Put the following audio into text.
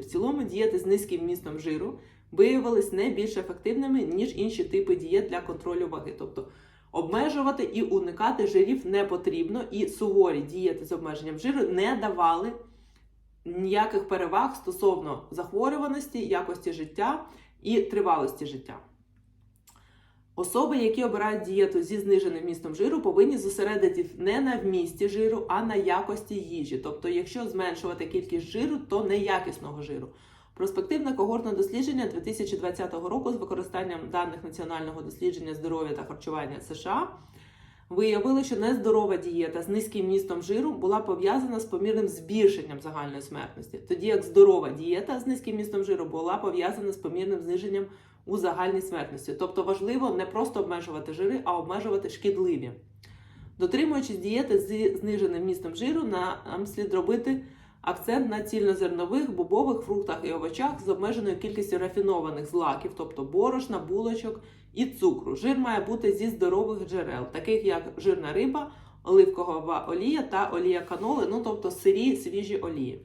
В цілому дієти з низьким вмістом жиру виявились не більш ефективними, ніж інші типи дієт для контролю ваги. Тобто обмежувати і уникати жирів не потрібно, і суворі дієти з обмеженням жиру не давали ніяких переваг стосовно захворюваності, якості життя і тривалості життя. Особи, які обирають дієту зі зниженим вмістом жиру, повинні зосередитись не на вмісті жиру, а на якості їжі. Тобто, якщо зменшувати кількість жиру, то неякісного жиру. Проспективне когортне дослідження 2020 року з використанням даних Національного дослідження здоров'я та харчування США виявили, що нездорова дієта з низьким містом жиру була пов'язана з помірним збільшенням загальної смертності, тоді як здорова дієта з низьким містом жиру була пов'язана з помірним зниженням у загальній смертності. Тобто важливо не просто обмежувати жири, а обмежувати шкідливі. Дотримуючись дієти з зниженим містом жиру, нам слід робити акцент на цільнозернових, бобових фруктах і овочах з обмеженою кількістю рафінованих злаків, тобто борошна, булочок і цукру. Жир має бути зі здорових джерел, таких як жирна риба, оливкова олія та олія каноли, ну тобто сирі свіжі олії.